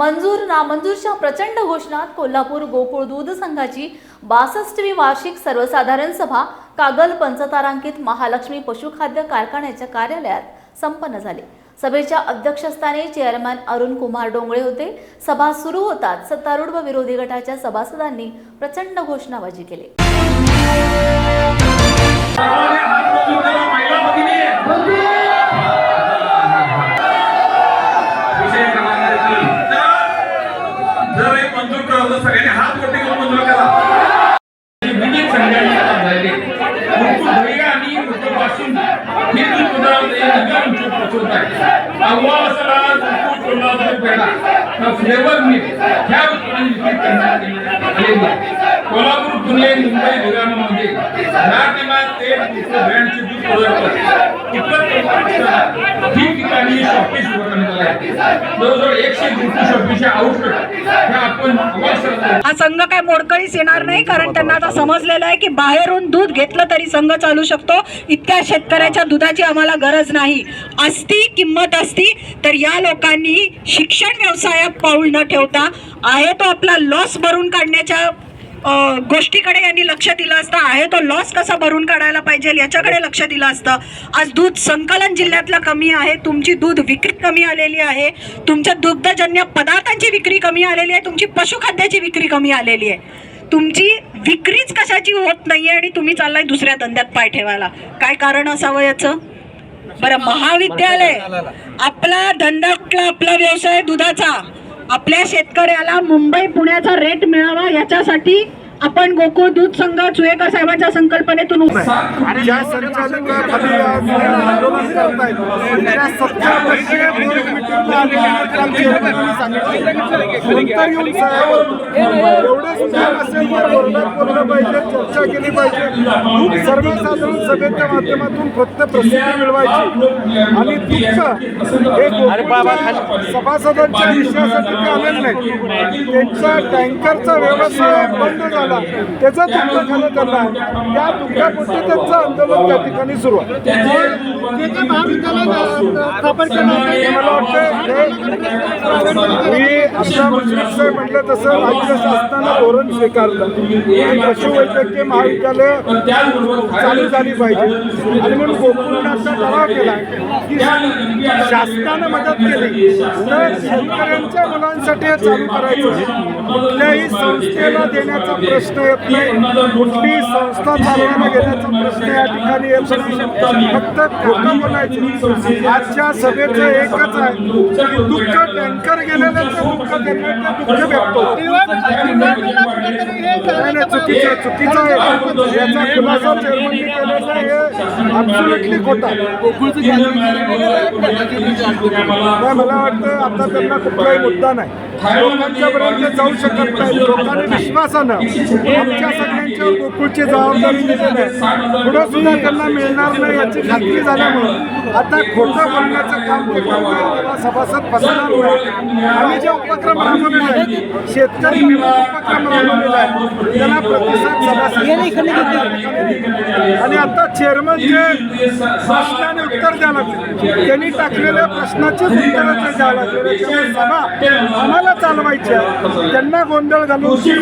मंजूर नामंजूरच्या प्रचंड घोषणात कोल्हापूर गोकुळ दूध संघाची बासष्टवी वार्षिक सर्वसाधारण सभा कागल पंचतारांकित महालक्ष्मी पशुखाद्य कारखान्याच्या कार्यालयात संपन्न झाली. सभेच्या अध्यक्षस्थानी चेअरमॅन अरुण कुमार डोंगळे होते. सभा सुरू होताच सत्तारूढ व विरोधी गटाच्या सभासदांनी प्रचंड घोषणाबाजी केली. हा फ्लेवर मिल्क ह्या उत्पादन विक्री कोल्हापूर पुणे मुंबई विरामामध्ये ह्या टीमात ते ब्रँडचे दूध पदार्थ उत्तर प्रदेशात ठिकठिकाणी शॉपीस जवळजवळ एकशे आपण हा संघ काय मोडकळीस येणार नाही कारण त्यांना आता समजलेलं आहे की बाहेरून दूध घेतलं तरी संघ चालू शकतो. इतक्या शेतकऱ्याच्या दुधाची आम्हाला गरज नाही. असती किंमत असती तर या लोकांनी शिक्षण व्यवसायात पाऊल न ठेवता आहे तो आपला लॉस भरून काढण्याच्या गोष्टीकडे यांनी लक्ष दिलं असतं. आहे तो लॉस कसा भरून काढायला पाहिजे याच्याकडे लक्ष दिलं असतं. आज दूध संकलन जिल्ह्यातलं कमी आहे. तुमची दूध विक्री कमी आलेली आहे. तुमच्या दुग्धजन्य पदार्थांची विक्री कमी आलेली आहे. तुमची पशुखाद्याची विक्री कमी आलेली आहे. तुमची विक्रीच कशाची होत नाही आहे आणि तुम्ही चाललाय दुसऱ्या धंद्यात पाय ठेवायला. काय कारण असावं याचं? बरं महाविद्यालय. आपला धंदा कुठला? आपला व्यवसाय दुधाचा. आपल्या शेतकऱ्याला मुंबई पुण्याचा रेट मिळावा याच्यासाठी आपण गोकुळ दूध संघ चुएकर साहेबांच्या संकल्पनेतून संचालकाखाली आंदोलन करतायत. त्या सत्तर टक्के सांगितलं. येऊन बोललं पाहिजे चर्चा केली पाहिजे सर्वसाधारण सभेच्या माध्यमातून फक्त प्रसिद्धी मिळवायची आणि दुःख हे सभासदांच्या विषयासाठी ते आलेले नाही त्यांचा टँकरचा व्यवसाय बंद झाला. त्याचा दुःख झालं. त्यांना त्या दुःखापोटी त्यांचं आंदोलन त्या ठिकाणी सुरू आहे. मला वाटतं मी आता मुश्रीफ साहेब म्हटलं तसं राज्य शासनानं धोरण स्वीकारलं. की पशुवैद्यकीय महाविद्यालय चालू झाली पाहिजे. आणि म्हणून गोकुळनाथचा असा ठराव केला की शासनानं मदत केली. तर शेतकऱ्यांच्या मुलांसाठी हे चालू करायचं कुठल्याही संस्थेला देण्याचा प्रश्न येत नाही. कुठली संस्था चालवायला घेण्याचा प्रश्न या ठिकाणी येत नाही. फक्त खोटं बोलायचं. आजच्या सभेचं एकच आहे की दुःख टँकर गेलेल्याचं दुःख त्यांना दुःख व्यक्त होतं. चुकीचं चुकीचं याचा खुलासा चेअरमननी केलेला आहे ॲब्सुलेटली खोटा. नाही मला वाटतं आता त्यांना कुठलाही मुद्दा नाही. लोकांच्या पर्यंत जाऊ शकत नाही. लोकांनी विश्वासानं आमच्या सगळ्यांच्या गोकुळची जबाबदारी दिलेली आहे पुढं सुद्धा त्यांना मिळणार नाही याची खात्री झाल्यामुळं आता खोटं बोलण्याचं काम ते करणार सभासद फसणार नाही. आम्ही जे उपक्रम राबवलेले आहेत शेतकरी उपक्रम राबवलेला आहे त्याला प्रतिसाद सभासद आणि आता चेअरमन जे प्रश्नाने उत्तर द्यायला लागले. त्यांनी टाकलेल्या प्रश्नाचीच उत्तर ते द्यायला लागले. सभा आम्हाला चालवायची त्यांना गोंधळ घालून हे